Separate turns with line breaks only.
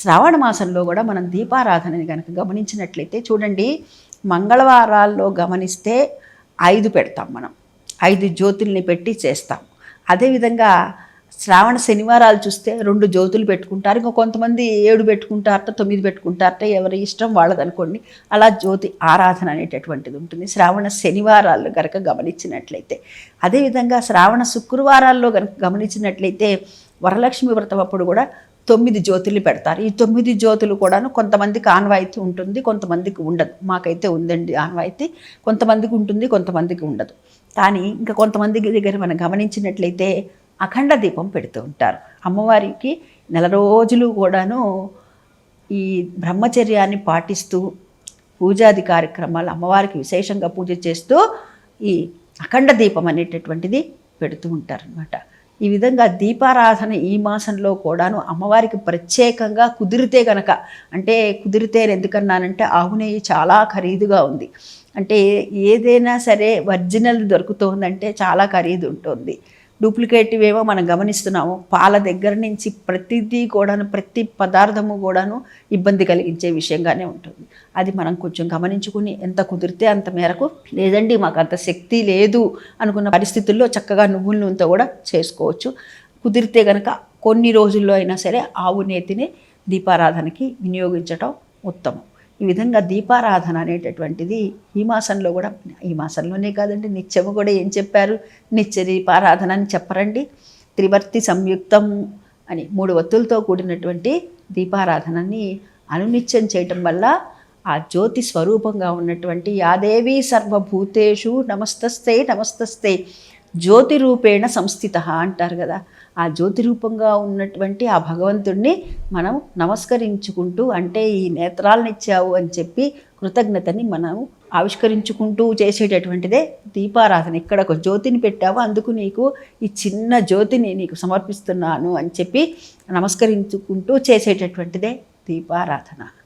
శ్రావణ మాసంలో కూడా మనం దీపారాధనని కనుక గమనించినట్లయితే చూడండి మంగళవారాల్లో గమనిస్తే ఐదు పెడతాం మనం. ఐదు జ్యోతుల్ని పెట్టి చేస్తాం. అదేవిధంగా శ్రావణ శనివారాలు చూస్తే రెండు జ్యోతులు పెట్టుకుంటారు. ఇంకా కొంతమంది ఏడు పెట్టుకుంటారట తొమ్మిది పెట్టుకుంటారట ఎవరి ఇష్టం వాళ్ళదనుకోండి అలా జ్యోతి ఆరాధన అనేటటువంటిది ఉంటుంది. శ్రావణ శనివారాల్లో కనుక గమనించినట్లయితే. అదేవిధంగా శ్రావణ శుక్రవారాల్లో కనుక గమనించినట్లయితే వరలక్ష్మి వ్రతం అప్పుడు కూడా తొమ్మిది జ్యోతులు పెడతారు. ఈ తొమ్మిది జ్యోతులు కూడాను కొంతమందికి ఆన్వాయితీ ఉంటుంది కొంతమందికి ఉండదు. మాకైతే ఉందండి ఆన్వాయితీ. కొంతమందికి ఉంటుంది కొంతమందికి ఉండదు. కానీ ఇంకా కొంతమందికి దగ్గర మనం గమనించినట్లయితే అఖండ దీపం పెడుతూ ఉంటారు. అమ్మవారికి నెల రోజులు కూడాను ఈ బ్రహ్మచర్యాన్ని పాటిస్తూ పూజాది కార్యక్రమాలు అమ్మవారికి విశేషంగా పూజ చేస్తూ ఈ అఖండ దీపం అనేటటువంటిది పెడుతూ ఉంటారనమాట ఈ విధంగా దీపారాధన ఈ మాసంలో కూడాను అమ్మవారికి ప్రత్యేకంగా కుదిరితే గనక అంటే కుదిరితే ఎందుకన్నానంటే ఆవు నెయ్యి చాలా ఖరీదుగా ఉంది. అంటే ఏదైనా సరే ఒరిజినల్ దొరుకుతోందంటే చాలా ఖరీదు ఉంటుంది. డూప్లికేటివ్ ఏమో మనం గమనిస్తున్నాము. పాల దగ్గర నుంచి ప్రతిదీ కూడాను ప్రతి పదార్థము కూడాను ఇబ్బంది కలిగించే విషయంగానే ఉంటుంది. అది మనం కొంచెం గమనించుకుని ఎంత కుదిరితే అంత మేరకు లేదండి మాకు అంత శక్తి లేదు అనుకున్న పరిస్థితుల్లో చక్కగా నువ్వుల నూనెతో కూడా చేసుకోవచ్చు. కుదిరితే కనుక కొన్ని రోజుల్లో అయినా సరే ఆవు నేతిని దీపారాధనకి వినియోగించటం ఉత్తమం. ఈ విధంగా దీపారాధన అనేటటువంటిది ఈ మాసంలో కూడా ఈ మాసంలోనే కాదండి నిత్యము కూడా ఏం చెప్పారు? నిత్య దీపారాధన అని చెప్పరండి. త్రివర్తి సంయుక్తం అని మూడు వత్తులతో కూడినటువంటి దీపారాధనని అనునిత్యం చేయటం వల్ల ఆ జ్యోతి స్వరూపంగా ఉన్నటువంటి యాదేవి సర్వభూతేషు నమస్తస్తే నమస్తస్తే జ్యోతి రూపేణ సంస్థిత అంటారు కదా. ఆ జ్యోతి రూపంగా ఉన్నటువంటి ఆ భగవంతుణ్ణి మనం నమస్కరించుకుంటూ అంటే ఈ నేత్రాలనిచ్చావు అని చెప్పి కృతజ్ఞతని మనం ఆవిష్కరించుకుంటూ చేసేటటువంటిదే దీపారాధన. ఇక్కడ ఒక జ్యోతిని పెట్టావు అందుకు నీకు ఈ చిన్న జ్యోతిని నీకు సమర్పిస్తున్నాను అని చెప్పి నమస్కరించుకుంటూ చేసేటటువంటిదే దీపారాధన.